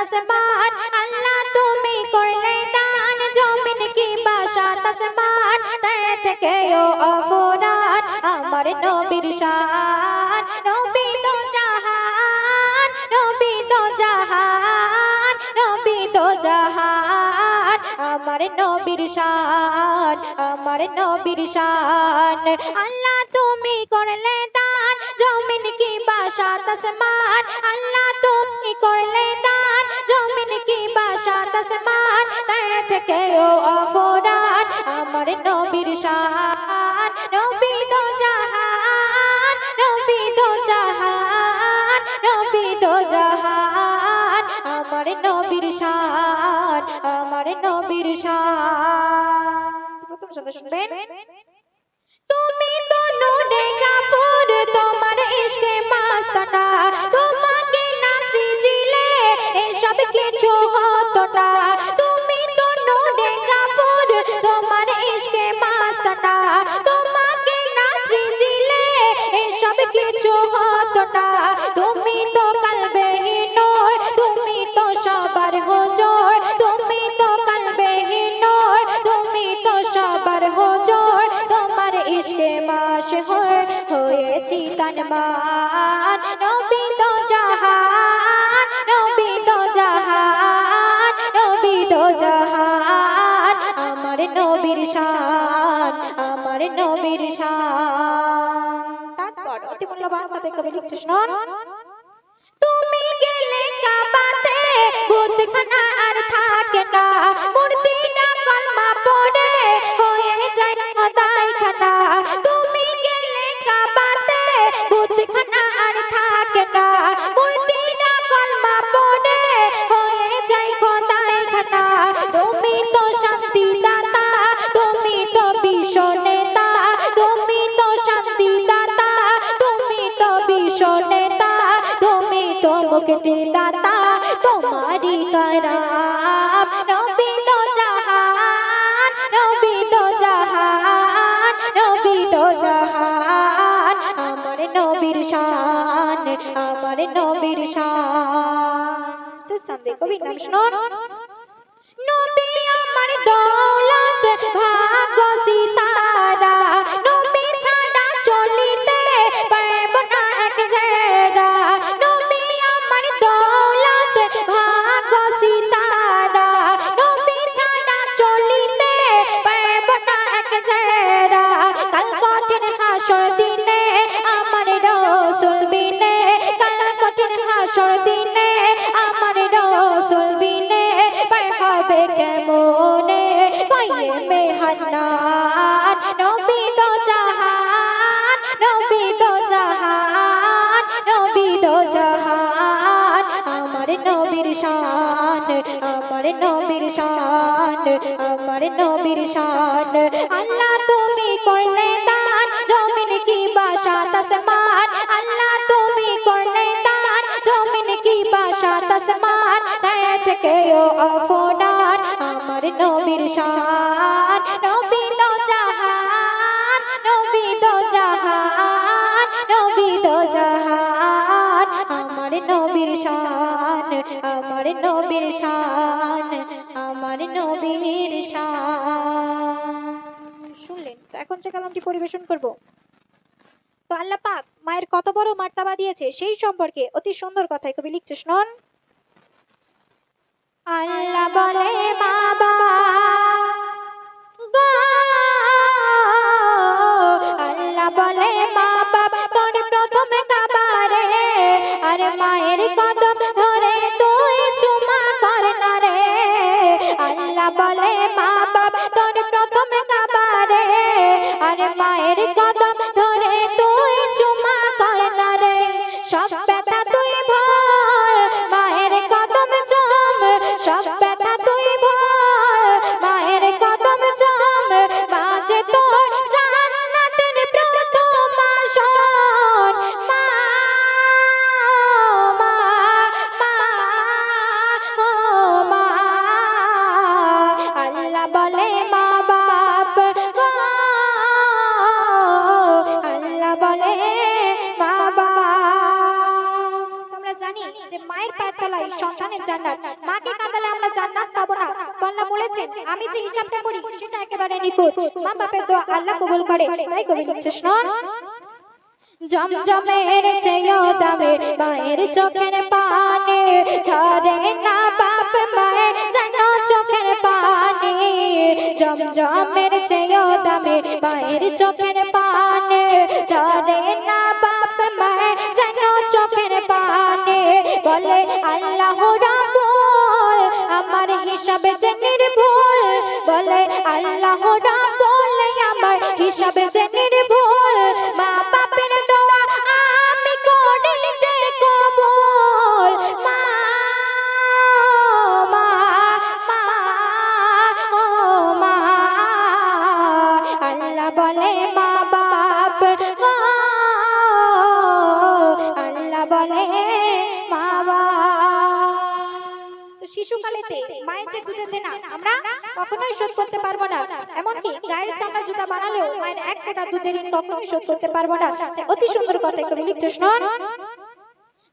আসমান আল্লাহ তুমি করলে দান, জমিন কি বাসাত আসমান তার থেকেও অপরাধ, আমার নবীর শান। নবী তো জাহান, নবী তো জাহান, নবী তো জাহান। আমার নবীর শান, আমার নবীর শান। আল্লাহ তুমি করলে দান, জমিন কি আল্লাহ তুমি করলে দান আসমান, তার থেকেও অপরাধ আমার নবীর শান। নবী তো জাহান, নবী তো জাহান, নবী তো জাহান। আমার নবীর শান, আমার নবীর শান। প্রথম শব্দ শুনবেন? না তুমি তো নুনে কাপুর তোমার মাস্তানা তোমাকে না এসব কিছু হতো না তুমি তো কালবে নয় তুমি তো সবার হজর তুমি তো কালবে নয় তুমি তো সবার হজর তোমার ইশকে মাস হয়ে, হয়েছি তানমান নবী তো জাহান মূল্যবান কথা জগতে দাতা তোমারি করাম নবী তো জাহান, নবী তো জাহান, নবী তো জাহান। আমার নবীর শান, আমার নবীর শান। কবি নবী আমার দৌলত ভাই নবীর শান, আমার নবীর শান, আমার নবীর শান। আল্লাহ তুমি করলে দান, জমিন কি বাসা, তসমান। আল্লাহ তুমি করলে দান, জমিন কি বাসা, তসমান। তাই থেকেও অপরাধ আমার নবীর শান। নবী আমার নবীর শান, আমার নবীর শান। শুনলেন? তো এখন যে কালামটি পরিবেশন করব। তো আল্লাহ পাক মায়ের কত বড় মার্তাবা দিয়েছে সেই সম্পর্কে অতি সুন্দর কথাই কবি লিখছে, শুনুন। আল্লাহ বলে বাবা। আর মায়ের মা বাপের দোয়া আল্লাহ কবুল করে, তাই কবি দামে মায়ের চোখের পানে, ছাড়ে না বাপ চোখের পানে। দামে মায়ের চোখের পানে, ছাড়ে না বাপ চোখের পানে। বলে আল্লাহ আমার হিসাবে যে নির্ভুল। বলে আল্লাহ আমার মা বাপের দোয়া আমি করি যে কবুল। বলে বলে শিশুকালেতে মায়ের যে দুধের দেনা, আমরা কখনোই শোধ করতে পারব না। এমনকি গায়ের চামড়া জুতা বানালেও মায়ের এক ফোঁটা দুধের ঋণ কখনোই শোধ করতে পারব না। অতি সুন্দর কথা করে লিখছে শোন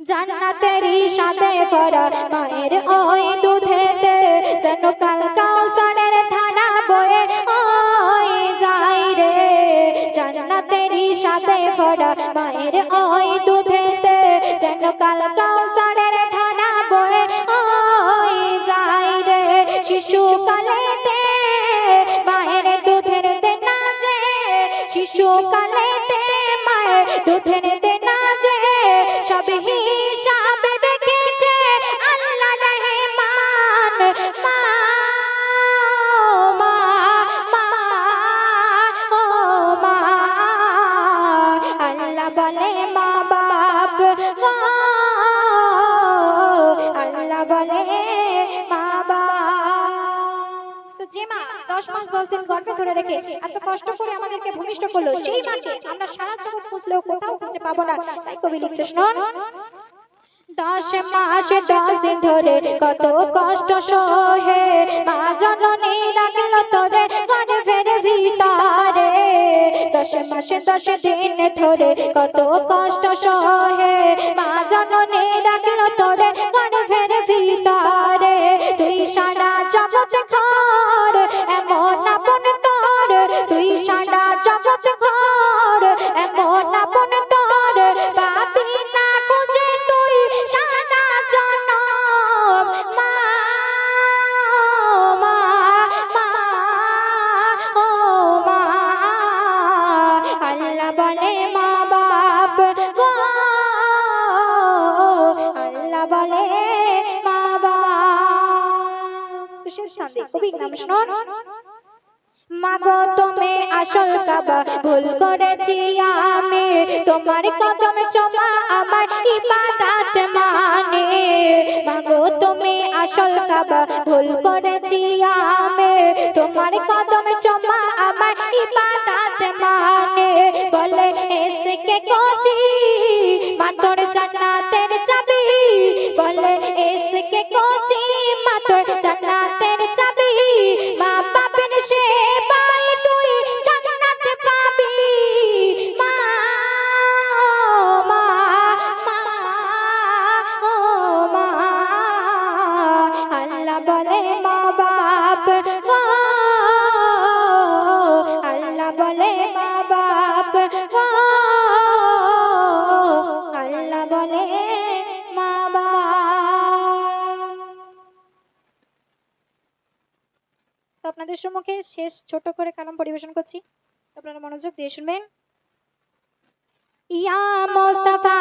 জান্নাতেরই সাথে ভরা মায়ের ওই দুধেতে যেন কাল কাউসারের ধারা বয়ে ওই যাই রে। জান্নাতেরই সাথে ভরা মায়ের ওই দুধেতে যেন কাল কাউসারের শিশুকালেতে মায়ের দুধের দেনা দশ মাস, দশ দিন গর্ভে ধরে রেখে এত কষ্ট করে আমাদেরকে ভূমিষ্ঠ করল, সেই মাকে আমরা সারা জগৎ খুঁজলেও কোথাও খুঁজে পাবো না। তাই কবি লিখছে, শোন, দশ মাস, দশ দিন ধরে কত কষ্ট সহে, মা জননী রাখল তোরে গর্ভের ভিতরে। দশ মাস, দশ দিন ধরে কত কষ্ট সহে, মা জননী রাখল তোরে শুনুন মাগো, তুমি আসল কাবা, ভুল করেছি আমি। তোমার কদম চমা আমার ইবাদত মানে। মাগো, তুমি আসল কাবা, ভুল করেছি আমি। তোমার কদম চমা আমার ইবাদত মানে। বলে এসকে কোচি, মাতর জান্নাতের চাবি। বলে এসকে কোচি, মাতর জান্নাতের আপনাদের সম্মুখে শেষ ছোট করে কালাম পরিবেশন করছি। আপনারা মনোযোগ দিয়ে শুনবেন। ইয়া মোস্তফা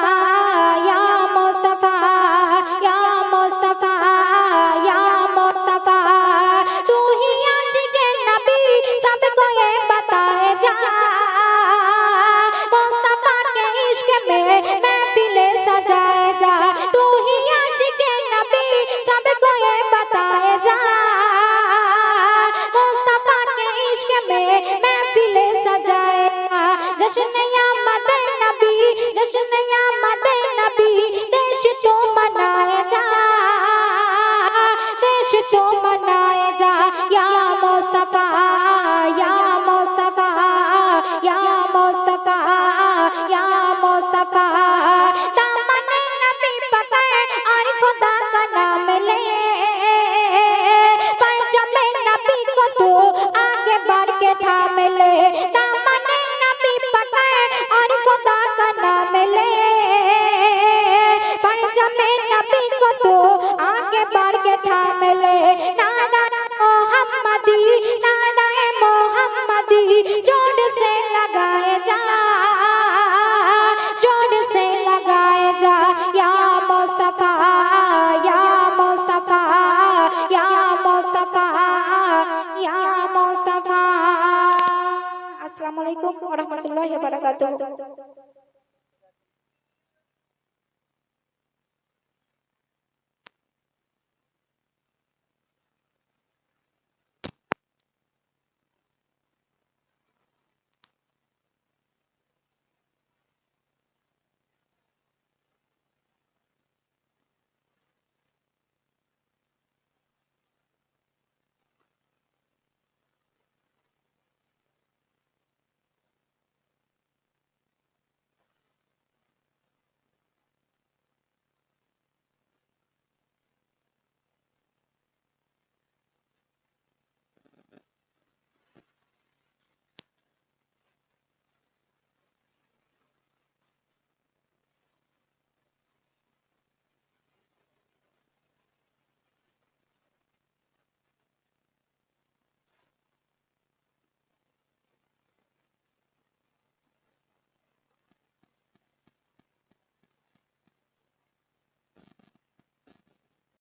जश्न या मदर नबी जश्न या मदर नबी, देश तो मनाए जा। देश तो मनाए जा, या मुस्तफ़ा या मुस्तफ़ा या मुस्तफ़ा या मुस्तफ़ा। নারায় মোহাম্মদি নারায় মোহাম্মদি, জোর সে লাগায় যা, জোর সে লাগায় যা। ইয়া মোস্তফা ইয়া মোস্তফা ইয়া আসসালামু আলাইকুম ওয়া রাহমাতুল্লাহি